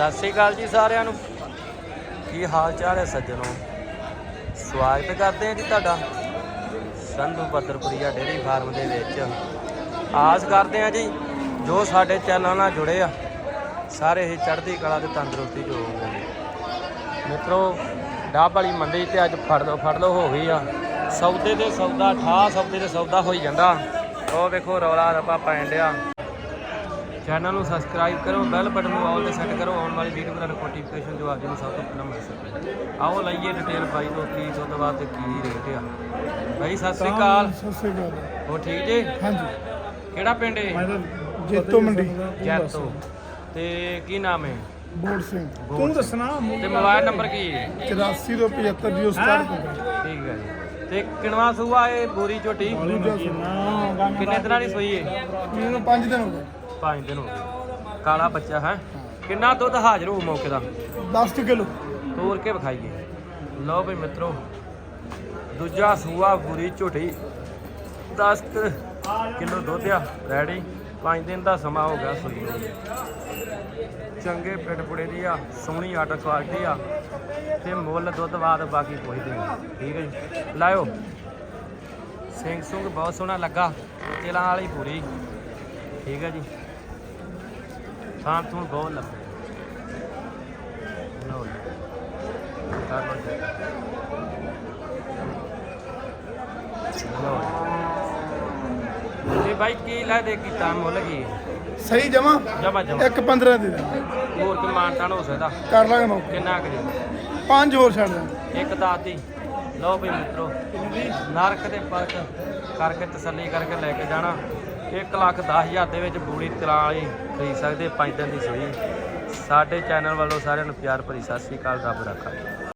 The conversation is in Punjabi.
ਸਤਿ ਸ੍ਰੀ ਅਕਾਲ ਜੀ ਸਾਰਿਆਂ ਨੂੰ। ਕੀ ਹਾਲ ਚਾਲ ਹੈ ਸੱਜਣੋ? ਸਵਾਗਤ ਕਰਦੇ ਹਾਂ ਜੀ ਤੁਹਾਡਾ ਸੰਧੂ ਪੱਤਰਪੁਰੀਆ ਡੇਰੀ ਫਾਰਮ ਦੇ ਵਿੱਚ। ਆਸ ਕਰਦੇ ਹਾਂ ਜੀ, ਜੋ ਸਾਡੇ ਚੈਨਲ ਨਾਲ ਜੁੜੇ ਆ, ਸਾਰੇ ਹੀ ਚੜ੍ਹਦੀ ਕਲਾ ਤੇ ਤੰਦਰੁਸਤੀ ਚ ਹੋਣਗੇ ਮਿੱਤਰੋ, ਡਾਬ ਵਾਲੀ ਮੰਡੀ ਤੇ ਅੱਜ ਫੜ ਲਓ ਫੜ ਲਓ ਹੋ ਗਈ ਆ। ਸੌਦੇ ਦੇ ਸੌਦਾ ਠਾ ਸੌਦੇ ਦੇ ਸੌਦਾ ਹੋਈ ਜਾਂਦਾ। ਉਹ ਵੇਖੋ ਰੌਲਾ ਰੱਪਾ ਪੈਣ ਡਿਆ। ਚੈਨਲ ਨੂੰ ਸਬਸਕ੍ਰਾਈਬ ਕਰੋ ਬੈਲ ਬਟਨ ਨੂੰ ਆਲ ਤੇ ਸੈੱਟ ਕਰੋ ਆਉਣ ਵਾਲੀ ਵੀਡੀਓ ਦਾ ਨੋਟੀਫਿਕੇਸ਼ਨ ਜੋ ਆਪ ਜੀ ਨੂੰ ਸਭ ਤੋਂ ਪਹਿਲਾਂ ਮਿਲ ਸਕੇ। ਆਓ ਲਈਏ ਡਿਟੇਲ ਬਾਈ ਤੋਂ ਕੀ ਤੋਂ ਬਾਅਦ ਤੇ ਕੀ ਰੇਟ ਆ। ਬਾਈ ਸਤਿ ਸ੍ਰੀ ਅਕਾਲ। ਸਤਿ ਸ੍ਰੀ ਅਕਾਲ। ਹੋ ਠੀਕ ਜੀ? ਹਾਂਜੀ। ਕਿਹੜਾ ਪਿੰਡ ਹੈ ਜੇਤੋ ਮੰਡੀ। ਜੈਤੋ। ਤੇ ਕੀ ਨਾਮ ਹੈ? ਬੋੜ ਸਿੰਘ। ਤੂੰ। ਦੱਸਣਾ ਤੇ ਮੋਬਾਈਲ ਨੰਬਰ ਕੀ ਹੈ? 84 ਤੋਂ 75 ਦੀ ਉਸਤਾਦ ਠੀਕ ਹੈ ਜੀ। ਤੇ ਕਿਣਵਾ ਸੂਆ ਇਹ ਬੂਰੀ ਝੋਟੀ? ਕਿੰਨੇ ਦਿਨਾਂ ਦੀ ਸੂਈ ਹੈ? ਮੈਨੂੰ 5 ਦਿਨ ਹੋ ਗਏ। 5 ਦਿਨ ਹੋ ਗਏ ਕਾਲਾ ਬੱਚਾ ਹੈ। ਕਿੰਨਾ ਦੁੱਧ ਹਾਜ਼ਰ ਹੋਊ ਮੌਕੇ ਦਾ? 10 ਕਿਲੋ। ਤੋੜ ਕੇ ਵਿਖਾਈਏ। ਲਓ ਵੀ ਮਿੱਤਰੋ ਦੂਜਾ ਸੂਆ ਪੂਰੀ ਝੋਟੀ। 10 ਕਿਲੋ ਦੁੱਧ ਆ ਰੈਡੀ 5 ਦਿਨ ਦਾ ਸਮਾਂ ਹੋ ਗਿਆ ਸੂਈ ਚੰਗੇ ਪਿੰਡ ਪੁੜੇ ਦੀ ਆ ਸੋਹਣੀ ਆਟਾ ਕੁਆਲਿਟੀ ਆ। ਤੇ ਮੁੱਲ ਦੁੱਧ ਬਾਅਦ ਬਾਕੀ ਪੁੱਛਦੇ ਆ। ਠੀਕ ਹੈ ਜੀ। ਲਾਇਓ। ਸਿੰਘ ਸੁੰਗ ਬਹੁਤ ਸੋਹਣਾ ਲੱਗਾ। ਤਿਲਾਂ ਵਾਲੀ ਪੂਰੀ ਠੀਕ ਹੈ ਜੀ। ਥਾਂ ਥੂਣ ਬਹੁਤ ਜੀ। ਲਓ ਜੀ। ਤੇ ਬਾਈ ਕੀ ਲੈ ਦੇ ਕੀਤਾ ਮੁੱਲ ਕੀ ਸਹੀ ਜਮਾ? ਜਮਾ ਜਮਾ। ਇੱਕ 15 ਦੇ ਦੇ ਹੋਰ ਕੀ ਮਾਨਤਾਨ ਹੋ ਸਕਦਾ? ਕਰ ਲਾਂਗੇ ਮੌਕੇ। ਕਿੰਨਾ ਕਰੀ ਪੰਜ ਹੋਰ ਛੱਡ ਦੇ ਇੱਕ ਦਾਤੀ। ਲਓ ਵੀ ਮਿੱਤਰੋ। ਨਰਕ ਦੇ ਪਰਕ ਕਰਕੇ ਤਸੱਲੀ ਕਰਕੇ ਲੈ ਕੇ ਜਾਣਾ। 1 ਲੱਖ 10 ਹਜ਼ਾਰ ਦੇ ਵਿੱਚ ਬੂੜੀ ਤਰਾਂ ਵਾਲੀ ਖਰੀਦ ਸਕਦੇ, ਪੰਜ ਦਿਨ ਦੀ ਸੋਈ ਸਾਡੇ ਚੈਨਲ ਵੱਲੋਂ ਸਾਰਿਆਂ ਨੂੰ ਪਿਆਰ ਭਰੀ ਸਤਿ ਸ੍ਰੀ ਅਕਾਲ, ਰੱਬ ਰੱਖਾ